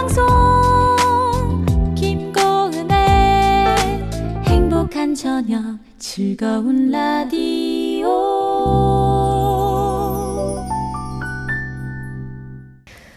방송 김고은의 행복한 저녁 즐거운 라디오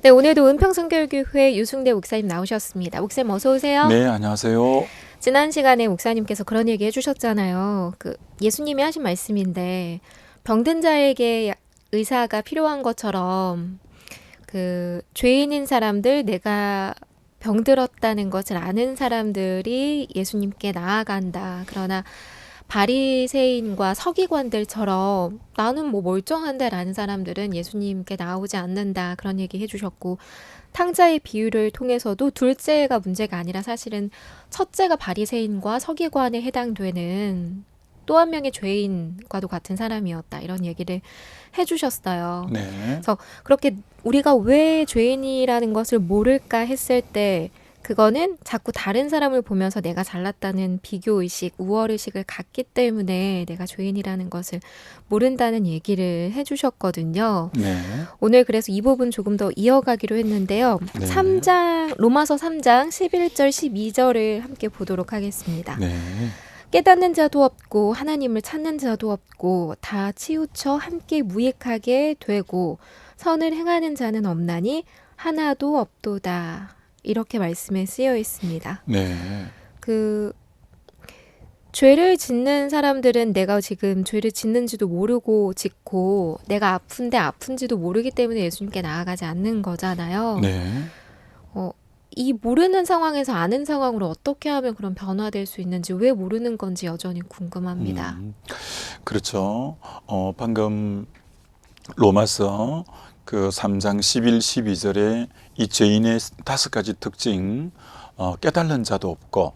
네, 오늘도 은평성결교회 유승대 목사님 나오셨습니다. 목사님 어서 오세요. 네, 안녕하세요. 지난 시간에 목사님께서 그런 얘기 해주셨잖아요. 그 예수님이 하신 말씀인데 병든 자에게 의사가 필요한 것처럼 그 죄인인 사람들 내가 병들었다는 것을 아는 사람들이 예수님께 나아간다. 그러나 바리새인과 서기관들처럼 나는 뭐 멀쩡한데라는 사람들은 예수님께 나오지 않는다. 그런 얘기 해주셨고 탕자의 비유를 통해서도 둘째가 문제가 아니라 사실은 첫째가 바리새인과 서기관에 해당되는 또 한 명의 죄인과도 같은 사람이었다. 이런 얘기를 해주셨어요. 네. 그렇게 우리가 왜 죄인이라는 것을 모를까 했을 때 그거는 자꾸 다른 사람을 보면서 내가 잘났다는 비교 의식, 우월 의식을 갖기 때문에 내가 죄인이라는 것을 모른다는 얘기를 해주셨거든요. 네. 오늘 그래서 이 부분 조금 더 이어가기로 했는데요. 네. 3장 로마서 3장 11절 12절을 함께 보도록 하겠습니다. 네. 깨닫는 자도 없고 하나님을 찾는 자도 없고 다 치우쳐 함께 무익하게 되고 선을 행하는 자는 없나니 하나도 없도다. 이렇게 말씀에 쓰여 있습니다. 네. 그 죄를 짓는 사람들은 내가 지금 죄를 짓는지도 모르고 짓고 내가 아픈데 아픈지도 모르기 때문에 예수님께 나아가지 않는 거잖아요. 네. 어, 이 모르는 상황에서 아는 상황으로 어떻게 하면 그런 변화될 수 있는지 왜 모르는 건지 여전히 궁금합니다. 음, 그렇죠. 어, 방금 로마서 그 3장 11, 12절에 이 죄인의 다섯 가지 특징, 어, 깨달는 자도 없고,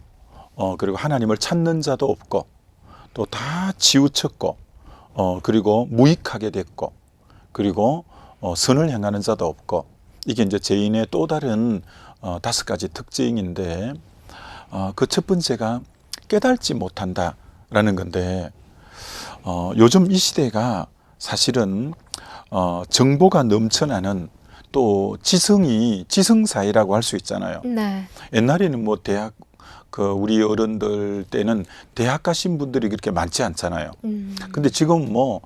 어, 그리고 하나님을 찾는 자도 없고, 또다 치우쳤고, 어, 그리고 무익하게 됐고, 그리고 어, 선을 행하는 자도 없고, 이게 이제 죄인의 또 다른 어, 다섯 가지 특징인데, 어, 그 첫 번째가 깨달지 못한다라는 건데, 어, 요즘 이 시대가 사실은 어, 정보가 넘쳐나는 또 지성이 지성 사회라고 할 수 있잖아요. 네. 옛날에는 뭐 대학 그 우리 어른들 때는 대학 가신 분들이 그렇게 많지 않잖아요. 음. 근데 지금 뭐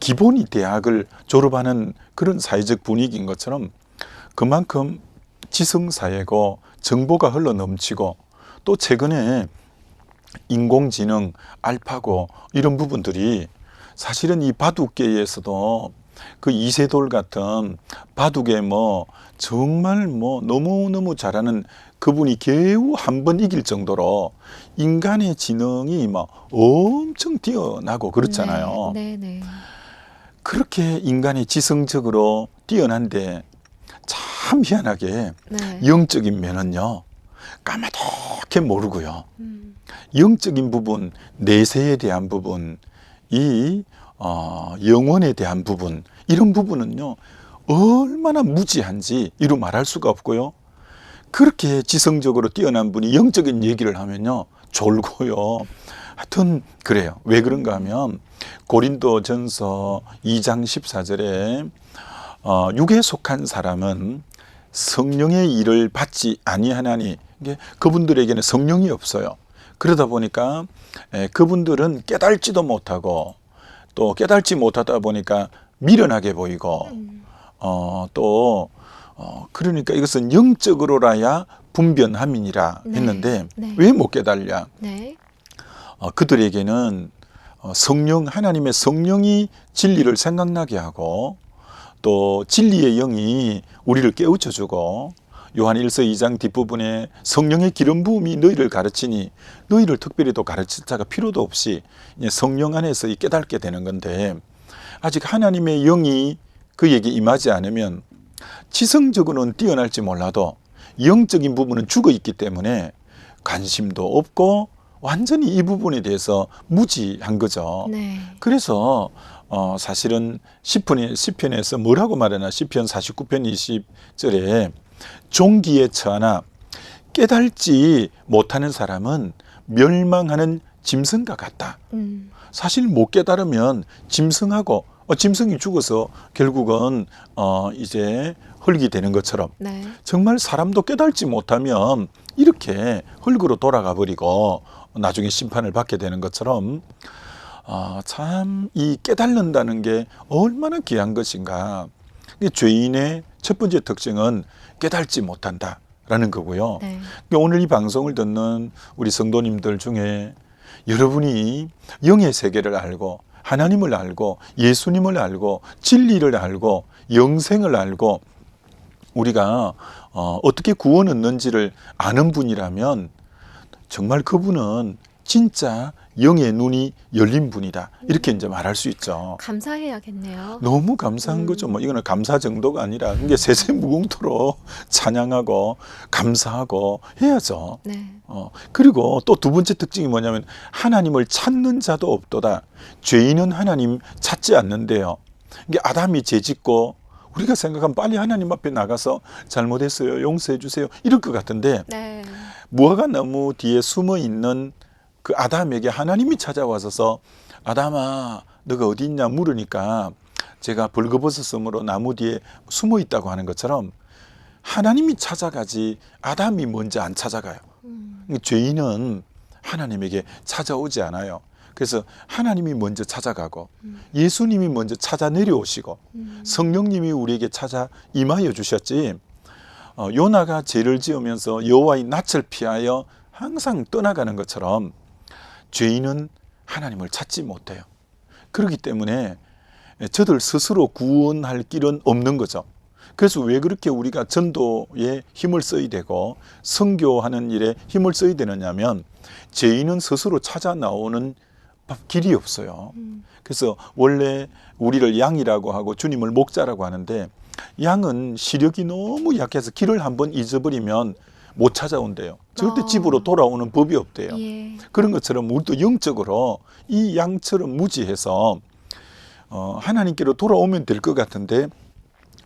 기본이 대학을 졸업하는 그런 사회적 분위기인 것처럼 그만큼 지성사회고 정보가 흘러 넘치고 또 최근에 인공지능, 알파고 이런 부분들이 사실은 이 바둑계에서도 그 이세돌 같은 바둑에 뭐 정말 뭐 너무너무 잘하는 그분이 겨우 한 번 이길 정도로 인간의 지능이 막 엄청 뛰어나고 그렇잖아요. 네, 네, 네. 그렇게 인간이 지성적으로 뛰어난데 참 희한하게 네. 영적인 면은요 까마득해 모르고요 음. 영적인 부분 내세에 대한 부분 이 어, 영혼에 대한 부분 이런 부분은요 얼마나 무지한지 이루 말할 수가 없고요 그렇게 지성적으로 뛰어난 분이 영적인 얘기를 하면요 졸고요 하여튼 그래요 왜 그런가 하면 고린도 전서 2장 14절에 어, 육에 속한 사람은 성령의 일을 받지 아니하나니 이게 그분들에게는 성령이 없어요. 그러다 보니까 에, 그분들은 깨달지도 못하고 또 깨달지 못하다 보니까 미련하게 보이고 음. 어, 또 어, 그러니까 이것은 영적으로라야 분변함이니라 네. 했는데 네. 왜못 깨달냐? 네. 어, 그들에게는 어, 성령 하나님의 성령이 진리를 생각나게 하고 또 진리의 영이 우리를 깨우쳐 주고 요한 1서 2장 뒷부분에 성령의 기름 부음이 너희를 가르치니 너희를 특별히 또 가르칠 자가 필요도 없이 성령 안에서 이 깨닫게 되는 건데 아직 하나님의 영이 그에게 임하지 않으면 지성적으로는 뛰어날지 몰라도 영적인 부분은 죽어 있기 때문에 관심도 없고 완전히 이 부분에 대해서 무지한 거죠. 네. 그래서 어 사실은 시편에 시편에서 뭐라고 말하나 시편 49편 20절에 종기에 처하나 깨달지 못하는 사람은 멸망하는 짐승과 같다. 음. 사실 못 깨달으면 짐승하고 어, 짐승이 죽어서 결국은 어, 이제 흙이 되는 것처럼 네. 정말 사람도 깨달지 못하면 이렇게 흙으로 돌아가 버리고 나중에 심판을 받게 되는 것처럼 아, 참 이 깨달는다는 게 얼마나 귀한 것인가. 죄인의 첫 번째 특징은 깨달지 못한다 라는 거고요. 네. 그러니까 오늘 이 방송을 듣는 우리 성도님들 중에 여러분이 영의 세계를 알고 하나님을 알고 예수님을 알고 진리를 알고 영생을 알고 우리가 어, 어떻게 구원 얻는지를 아는 분이라면 정말 그분은 진짜 영의 눈이 열린 분이다 이렇게 이제 말할 수 있죠. 감사해야겠네요. 너무 감사한 음. 거죠. 뭐 이거는 감사 정도가 아니라 이게 세세무궁토록 찬양하고 감사하고 해야죠. 네. 어, 그리고 또 두 번째 특징이 뭐냐면 하나님을 찾는 자도 없도다. 죄인은 하나님 찾지 않는데요. 이게 아담이 죄 짓고 우리가 생각하면 빨리 하나님 앞에 나가서 잘못했어요. 용서해 주세요. 이럴 것 같은데 네. 무화과 나무 뒤에 숨어 있는 그 아담에게 하나님이 찾아와서 아담아 너가 어디 있냐 물으니까 제가 벌거벗었으므로 나무 뒤에 숨어 있다고 하는 것처럼 하나님이 찾아가지 아담이 먼저 안 찾아가요. 음. 죄인은 하나님에게 찾아오지 않아요. 그래서 하나님이 먼저 찾아가고 음. 예수님이 먼저 찾아 내려오시고 음. 성령님이 우리에게 찾아 임하여 주셨지. 어, 요나가 죄를 지으면서 여호와의 낯을 피하여 항상 떠나가는 것처럼 죄인은 하나님을 찾지 못해요. 그렇기 때문에 저들 스스로 구원할 길은 없는 거죠. 그래서 왜 그렇게 우리가 전도에 힘을 써야 되고 선교하는 일에 힘을 써야 되느냐면 죄인은 스스로 찾아 나오는 길이 없어요. 음. 그래서 원래 우리를 양이라고 하고 주님을 목자라고 하는데 양은 시력이 너무 약해서 길을 한번 잊어버리면 못 찾아온대요. 절대 아. 집으로 돌아오는 법이 없대요. 예. 그런 것처럼 우리도 영적으로 이 양처럼 무지해서 어, 하나님께로 돌아오면 될 것 같은데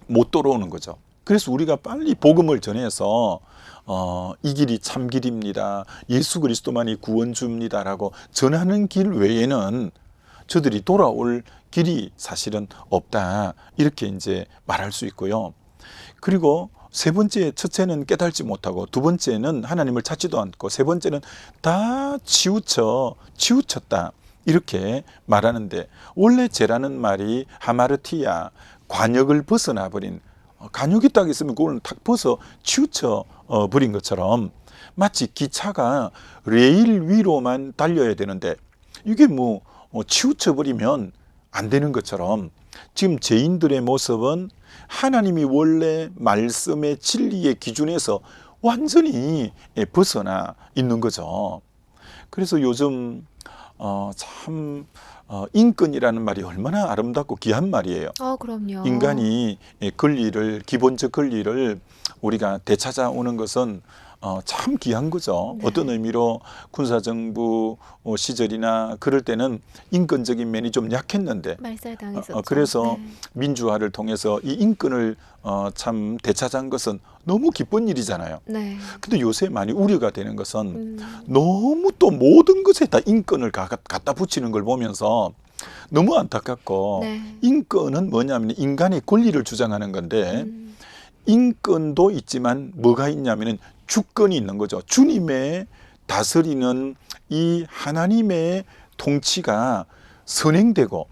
못 돌아오는 거죠. 그래서 우리가 빨리 복음을 전해서 어, 이 길이 참 길입니다. 예수 그리스도만이 구원주입니다라고 전하는 길 외에는 저들이 돌아올 길이 사실은 없다. 이렇게 이제 말할 수 있고요. 그리고 세 번째, 첫째는 깨달지 못하고 두 번째는 하나님을 찾지도 않고 세 번째는 다 치우쳐, 치우쳤다. 이렇게 말하는데 원래 죄라는 말이 하마르티야, 관역을 벗어나 버린 어, 관역이 딱 있으면 그걸 탁 벗어 치우쳐 어, 버린 것처럼 마치 기차가 레일 위로만 달려야 되는데 이게 뭐 어, 치우쳐 버리면 안 되는 것처럼 지금 죄인들의 모습은 하나님이 원래 말씀의 진리의 기준에서 완전히 예, 벗어나 있는 거죠. 그래서 요즘 어, 참 어, 인권이라는 말이 얼마나 아름답고 귀한 말이에요. 어, 그럼요. 인간이 예, 권리를 기본적 권리를 우리가 되찾아오는 것은 어, 참 귀한 거죠. 네. 어떤 의미로 군사정부 어, 시절이나 그럴 때는 인권적인 면이 좀 약했는데 말살당했었죠. 어, 어, 그래서 네. 민주화를 통해서 이 인권을 어, 참 되찾은 것은 너무 기쁜 일이잖아요. 네. 근데 요새 많이 우려가 되는 것은 음. 너무 또 모든 것에 다 인권을 가- 갖다 붙이는 걸 보면서 너무 안타깝고 네. 인권은 뭐냐면 인간의 권리를 주장하는 건데 음. 인권도 있지만 뭐가 있냐면은 주권이 있는 거죠. 주님의 다스리는 이 하나님의 통치가 선행되고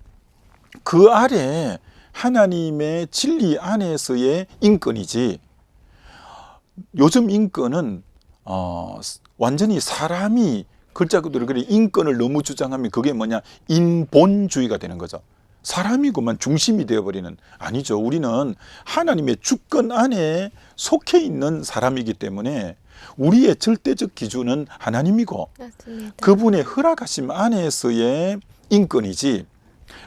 그 아래 하나님의 진리 안에서의 인권이지 요즘 인권은 어, 완전히 사람이 글자 그대로 그래 인권을 너무 주장하면 그게 뭐냐 인본주의가 되는 거죠. 사람이고만 중심이 되어버리는 아니죠. 우리는 하나님의 주권 안에 속해 있는 사람이기 때문에 우리의 절대적 기준은 하나님이고 맞습니다. 그분의 허락하심 안에서의 인권이지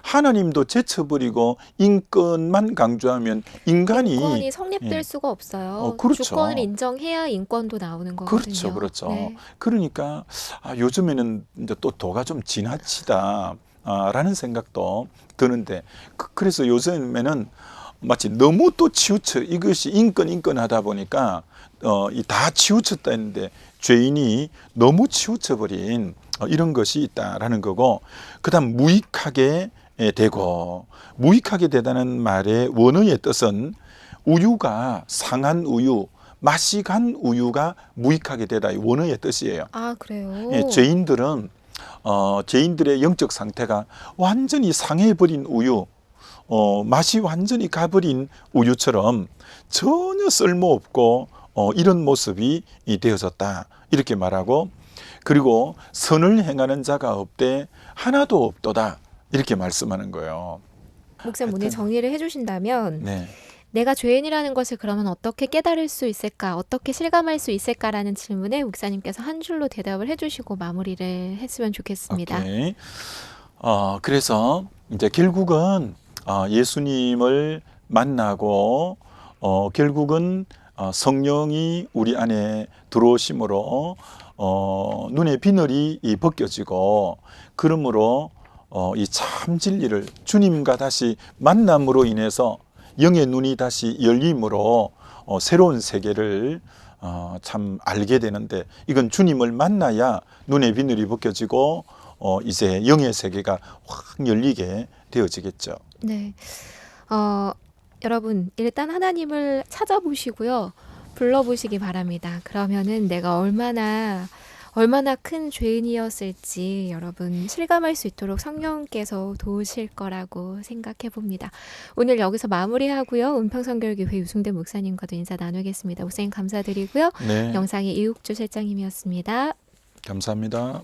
하나님도 제쳐버리고 인권만 강조하면 인간이 인권이 성립될 예. 수가 없어요. 어, 그렇죠. 주권을 인정해야 인권도 나오는 거거든요. 그렇죠, 그렇죠. 네. 그러니까 아, 요즘에는 이제 또 도가 좀 지나치다 라는 생각도 드는데 그, 그래서 요즘에는 마치 너무 또 치우쳐 이것이 인권 인권 하다 보니까 어, 이다 치우쳤다 했는데 죄인이 너무 치우쳐 버린 어, 이런 것이 있다라는 거고 그 다음 무익하게 되고 무익하게 되다는 말의 원어의 뜻은 우유가 상한 우유, 맛이 간 우유가 무익하게 되다 이 원어의 뜻이에요. 아 그래요. 예, 죄인들은 어, 죄인들의 영적 상태가 완전히 상해버린 우유, 어, 맛이 완전히 가버린 우유처럼 전혀 쓸모없고 어, 이런 모습이 이 되어졌다. 이렇게 말하고 그리고 선을 행하는 자가 없되 하나도 없도다. 이렇게 말씀하는 거예요. 목사님 오늘 정리를 해주신다면 네, 내가 죄인이라는 것을 그러면 어떻게 깨달을 수 있을까, 어떻게 실감할 수 있을까라는 질문에 목사님께서 한 줄로 대답을 해주시고 마무리를 했으면 좋겠습니다. 오케이. 어, 그래서 이제 결국은 어, 예수님을 만나고 어, 결국은 어, 성령이 우리 안에 들어오심으로 어, 눈의 비늘이 이 벗겨지고 그러므로 어, 이 참 진리를 주님과 다시 만남으로 인해서 영의 눈이 다시 열림으로 어, 새로운 세계를 어, 참 알게 되는데 이건 주님을 만나야 눈의 비늘이 벗겨지고 어, 이제 영의 세계가 확 열리게 되어지겠죠. 네. 어, 여러분, 일단 하나님을 찾아보시고요. 불러보시기 바랍니다. 그러면은 내가 얼마나, 얼마나 큰 죄인이었을지 여러분 실감할 수 있도록 성령께서 도우실 거라고 생각해 봅니다. 오늘 여기서 마무리하고요. 은평성결교회 유승대 목사님과도 인사 나누겠습니다. 목사님 감사드리고요. 네, 영상의 이육주 실장님이었습니다. 감사합니다.